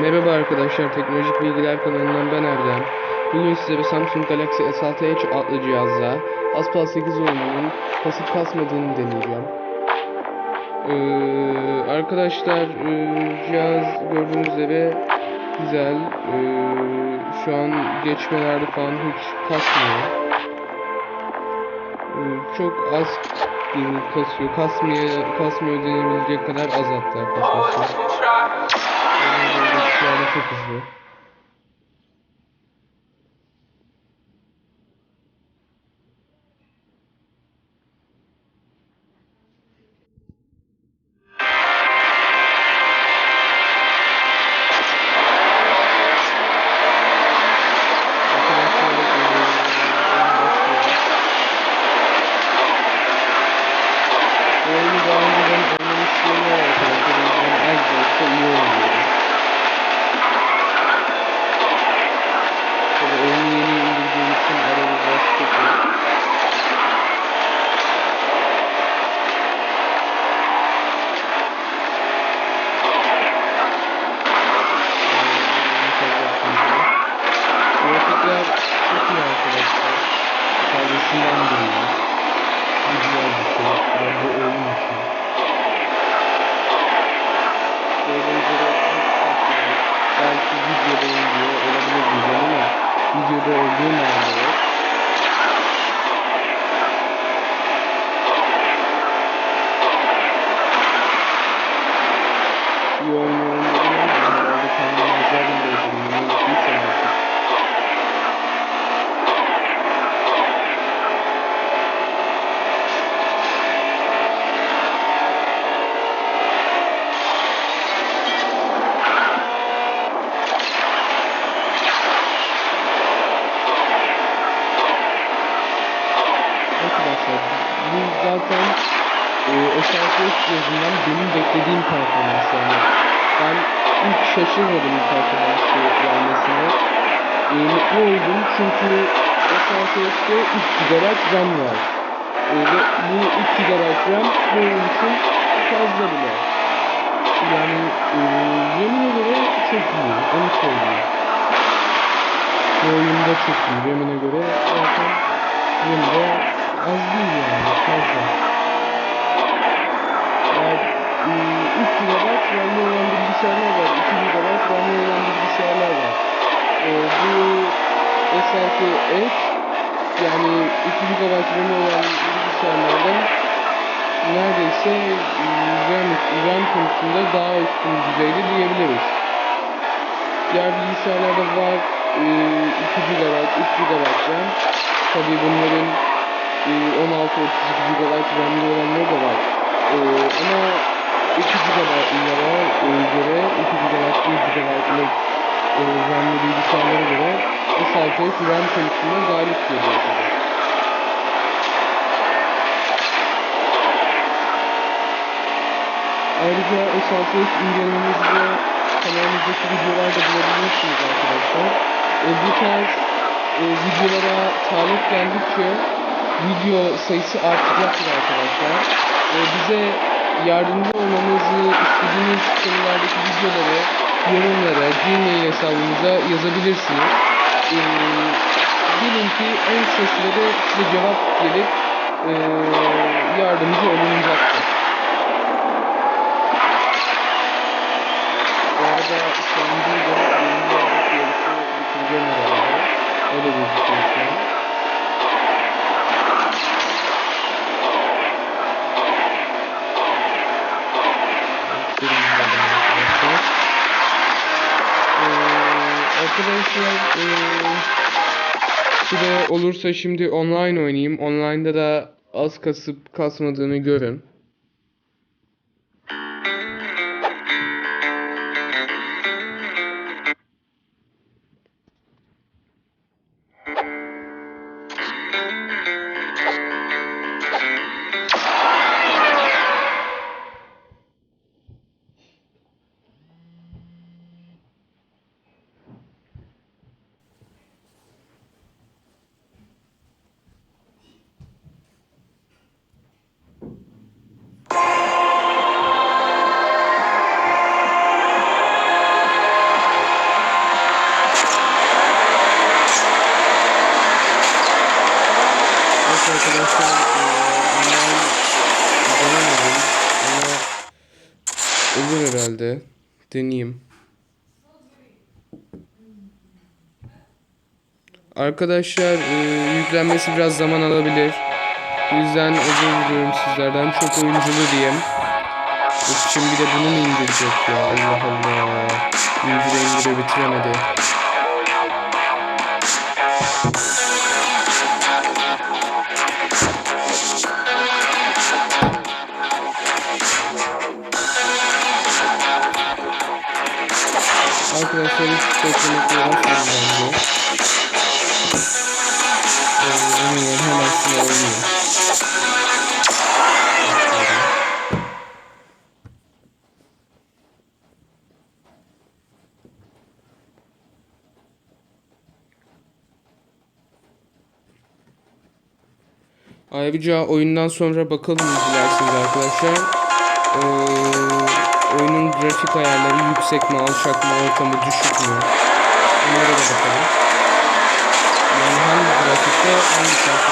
Merhaba arkadaşlar, Teknolojik Bilgiler kanalından ben Erdem. Bugün size bir Samsung Galaxy S6 Edge adlı cihazla Aspal 8 oyununun kasıp kasmadığını deneyeceğim. Ee, arkadaşlar, e, cihaz gördüğünüz üzere güzel. Ee, şu an geçmelerde falan hiç kasmıyor. Ee, çok az e, kasıyor. Kasmıyor, kasmıyor denebilecek kadar az hatta arkadaşlar. Şu anda çok hızlı. Çok iyi arkadaşlar. Fazlasından duruyor. Güzel bir şey. Ben de için. Böyle üzere belki videoda oluyor olabilir diyeceğim ama videoda olduğum halde yok. İyi oynuyorum dedim ama herhalde kendimi güzel bir oynuyorum. Ne yaptıysam artık. Arkadaşlar bu zaten e, SRTX cihazından benim beklediğim performans yani. Ben ilk şaşırmadım bu performansı gelmesine. E, mutlu oldum çünkü SRTX'te 3 GB RAM var. E, ve bu 3 GB RAM bu oyun için fazla bile. Yani e, yemin göre çok iyi. Onu söyleyeyim. Bu oyunda çok iyi. Yemin'e göre zaten Yemin'de az değil. Yani, S6 Edge yani 2 GB olan bilgisayarlardan neredeyse RAM, RAM konusunda daha üstün düzeyde diyebiliriz. Diğer bilgisayarlarda var e, 2 GB, 3 GB RAM. Tabii bunların e, 16 32 GB RAM'li olanları da var. E, ama 2 GB'lara göre 2 GB, 1 GB'lık RAM'li bilgisayarlara göre S6 RAM konusunda galip geliyor tabii. Ayrıca S6 incelememizde kanalımızdaki videolarda bulabilirsiniz arkadaşlar. E, bu tarz e, videolara talep geldikçe video sayısı artacaktır arkadaşlar. E, bize yardımcı olmamızı istediğiniz konulardaki videoları yorumlara, Gmail hesabımıza yazabilirsiniz. E, bilin ki en kısa sürede size cevap gelip e, yardımcı olunacaktır. Arkadaşlar ee, bir olursa şimdi online oynayayım. Online'da da az kasıp kasmadığını görün. Deneyeyim. Arkadaşlar e, yüklenmesi biraz zaman alabilir. Bu yüzden özür diliyorum sizlerden. Çok oyunculu diyeyim. Of şimdi de bunu mu indirecek ya? Allah Allah. İndire indire bitiremedi. Bence. Ee, eminim hemen size oynuyor. Ayrıca oyundan sonra bakalım dilerseniz arkadaşlar. Ee, grafik ayarları yüksek mi, alçak mı, orta mı, düşük mü? Onlara da bakalım. Yani hangi grafikte hangi performans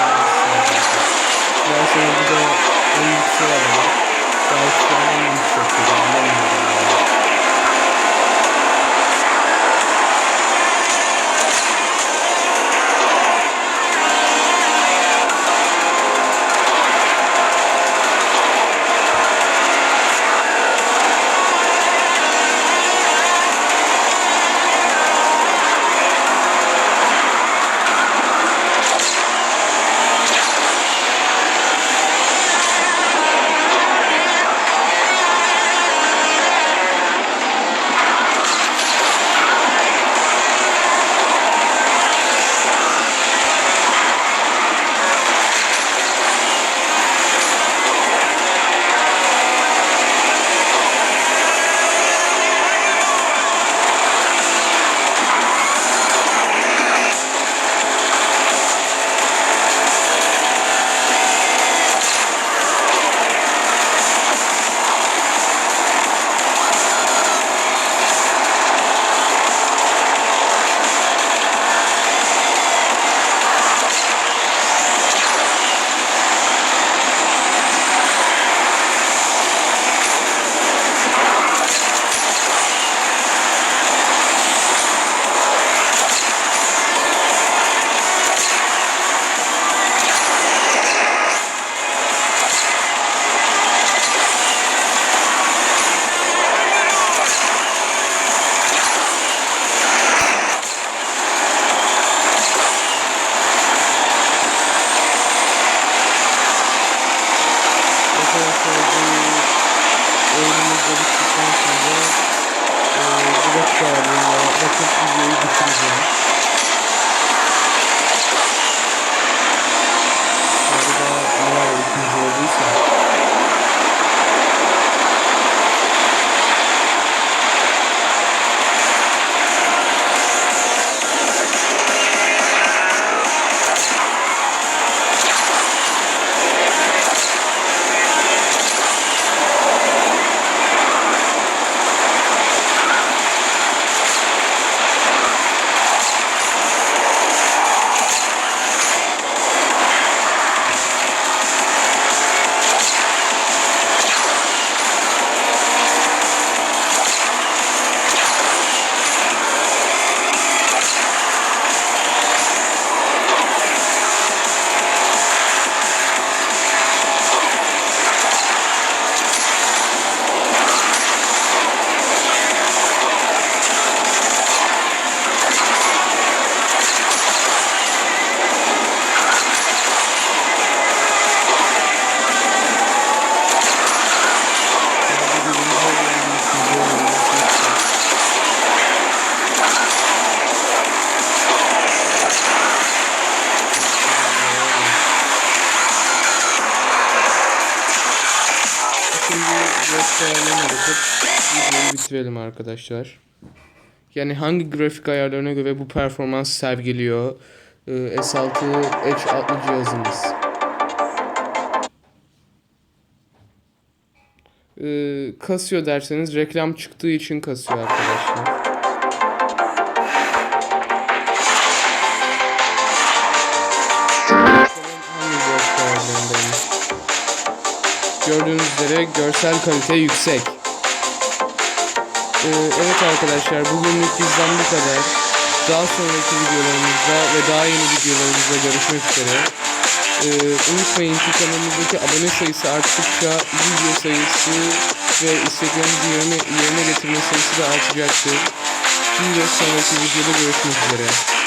ayarlarına bakıp videoyu bitireceğim. Ayarlarına bakıp videoyu bitirelim arkadaşlar. Yani hangi grafik ayarlarına göre bu performans sergiliyor e, S6 Edge adlı cihazımız. E, kasıyor derseniz reklam çıktığı için kasıyor arkadaşlar. Gördüğünüz üzere görsel kalite yüksek. Ee, evet arkadaşlar bugünlük bizden bu kadar. Daha sonraki videolarımızda ve daha yeni videolarımızda görüşmek üzere. Ee, unutmayın ki kanalımızdaki abone sayısı arttıkça video sayısı ve isteklerimizi yerine, yerine getirme sayısı da artacaktır. Bir sonraki videoda görüşmek üzere.